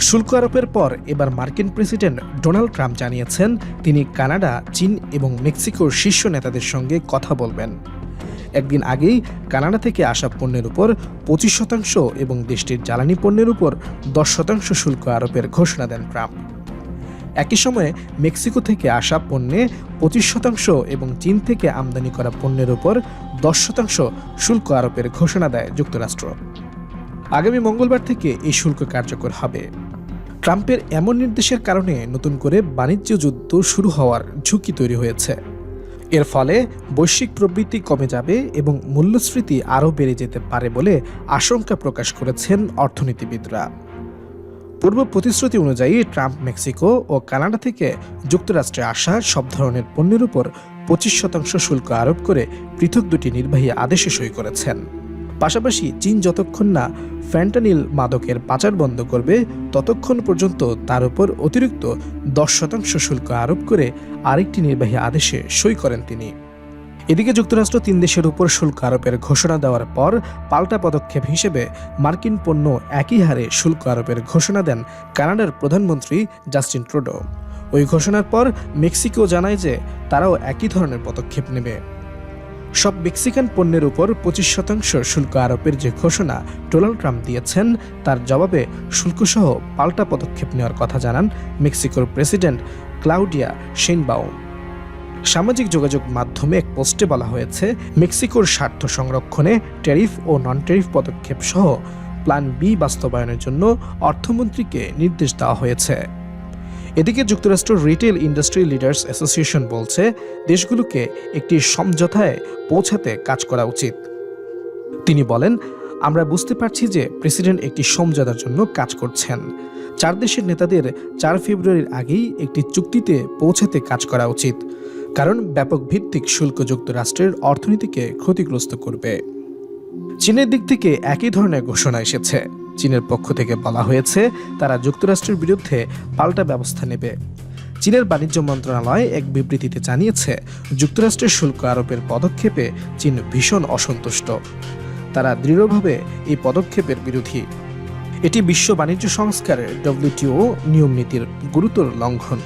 শুল্ক আরোপের পর এবার মার্কিন প্রেসিডেন্ট ডোনাল্ড ট্রাম্প জানিয়েছেন, তিনি কানাডা, চীন এবং মেক্সিকোর শীর্ষ নেতাদের সঙ্গে কথা বলবেন। একদিন আগেই কানাডা থেকে আসা পণ্যের উপর পঁচিশ শতাংশ এবং দেশটির জ্বালানি পণ্যের উপর দশ শতাংশ শুল্ক আরোপের ঘোষণা দেন ট্রাম্প। একই সময়ে মেক্সিকো থেকে আসা পণ্যে পঁচিশ শতাংশ এবং চীন থেকে আমদানি করা পণ্যের উপর দশ শতাংশ শুল্ক আরোপের ঘোষণা দেয় যুক্তরাষ্ট্র। আগামী মঙ্গলবার থেকে এই শুল্ক কার্যকর হবে। ট্রাম্পের এমন নির্দেশের কারণে নতুন করে বাণিজ্য যুদ্ধ শুরু হওয়ার ঝুঁকি তৈরি হয়েছে। এর ফলে বৈশ্বিক প্রবৃত্তি কমে যাবে এবং মূল্যস্ফীতি আরও বেড়ে যেতে পারে বলে আশঙ্কা প্রকাশ করেছেন অর্থনীতিবিদরা। পূর্ব প্রতিশ্রুতি অনুযায়ী ট্রাম্প মেক্সিকো ও কানাডা থেকে যুক্তরাষ্ট্রে আসা সব ধরনের পণ্যের উপর পঁচিশ শতাংশ শুল্ক আরোপ করে পৃথক দুটি নির্বাহী আদেশে সই করেছেন। পাশাপাশি চীন যতক্ষণ না ফ্যান্টানিল মাদকের পাচার বন্ধ করবে, ততক্ষণ পর্যন্ত তার উপর অতিরিক্ত দশ শতাংশ শুল্ক আরোপ করে আরেকটি নির্বাহী আদেশে সই করেন তিনি। এদিকে যুক্তরাষ্ট্র তিন দেশের উপর শুল্ক আরোপের ঘোষণা দেওয়ার পর পাল্টা পদক্ষেপ হিসেবে মার্কিন পণ্য একই হারে শুল্ক আরোপের ঘোষণা দেন কানাডার প্রধানমন্ত্রী জাস্টিন ট্রুডো। ওই ঘোষণার পর মেক্সিকো জানায় যে তারাও একই ধরনের পদক্ষেপ নেবে। সব মেক্সিকান পণ্যের উপর পঁচিশ শতাংশ শুল্ক আরোপের যে ঘোষণা ডোনাল্ড ট্রাম্প দিয়েছেন, তার জবাবে শুল্কসহ পাল্টা পদক্ষেপ নেওয়ার কথা জানান মেক্সিকোর প্রেসিডেন্ট ক্লাউডিয়া শেনবাও সামাজিক যোগাযোগ মাধ্যমে এক পোস্টে বলা হয়েছে, মেক্সিকোর স্বার্থ সংরক্ষণে ট্যারিফ ও নন ট্যারিফ পদক্ষেপ সহ প্ল্যান বি বাস্তবায়নের জন্য অর্থমন্ত্রীকে নির্দেশ দেওয়া হয়েছে। এদিকে যুক্তরাষ্ট্র রিটেল ইন্ডাস্ট্রি লিডার্স অ্যাসোসিয়েশন বলছে দেশগুলোকে একটি সমঝোতায় পৌঁছাতে কাজ করা উচিত। তিনি বলেন, আমরা বুঝতে পারছি যে প্রেসিডেন্ট একটি সমঝোতার জন্য কাজ করছেন। চার দেশের নেতাদের চার ফেব্রুয়ারির আগেই একটি চুক্তিতে পৌঁছাতে কাজ করা উচিত, কারণ ব্যাপক ভিত্তিক শুল্ক যুক্তরাষ্ট্রের অর্থনীতিকে ক্ষতিগ্রস্ত করবে। চীনের দিক থেকে একই ধরনের ঘোষণা এসেছে। চীনের পক্ষ থেকে বলা হয়েছে, তারা যুক্তরাষ্ট্রের বিরুদ্ধে পাল্টা ব্যবস্থা নেবে। চীনের বাণিজ্য মন্ত্রণালয় এক বিবৃতিতে জানিয়েছে, যুক্তরাষ্ট্রের শুল্ক আরোপের পদক্ষেপে চীন ভীষণ অসন্তুষ্ট। তারা দৃঢ়ভাবে এই পদক্ষেপের বিরোধী। এটি বিশ্ব বাণিজ্য সংস্কারের ডব্লিউটিও নিয়ম নীতির গুরুতর লঙ্ঘন।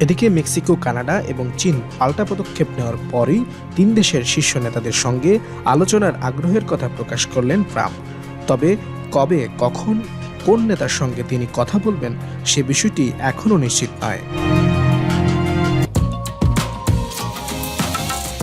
এদিকে মেক্সিকো, কানাডা এবং চীন পাল্টা পদক্ষেপ নেওয়ার পরই তিন দেশের শীর্ষ নেতাদের সঙ্গে আলোচনার আগ্রহের কথা প্রকাশ করলেন ট্রাম্প। তবে কবে কখন কোন নেতার সঙ্গে তিনি কথা বলবেন সে বিষয়টি এখনও নিশ্চিত নয়।